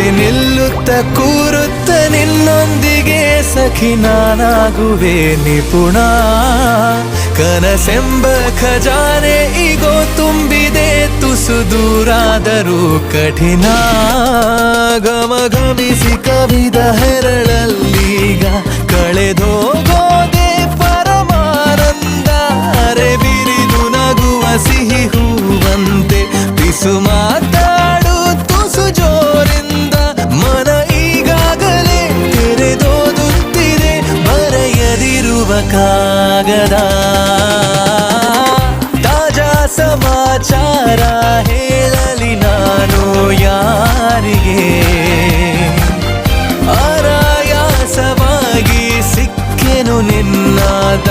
ಆಸೆ ನಿಲ್ಲುತ್ತ ಕೂರುತ್ತ ನಿನ್ನೊಂದಿಗೆ ಸಖಿ ನಾನಾಗುವೆ ನಿಪುಣ. ಕನಸೆಂಬ ಖಜಾನೆ ಈಗೋ ತುಂಬಿದೆ ತುಸು ದೂರಾದರೂ ಕಠಿಣ. ಗಮ ಗಮಿಸಿ ಕವಿದ ಹೆರಳಲ್ಲೀಗ ಕಳೆದೋಗೋದೆ ಕಾಗದ. ತಾಜಾ ಸಮಾಚಾರ ಹೇಳಲಿ ನಾನು ಯಾರಿಗೆ? ಆರಾಯಾಸವಾಗಿ ಸಿಕ್ಕೆನು ನಿನ್ನಾದ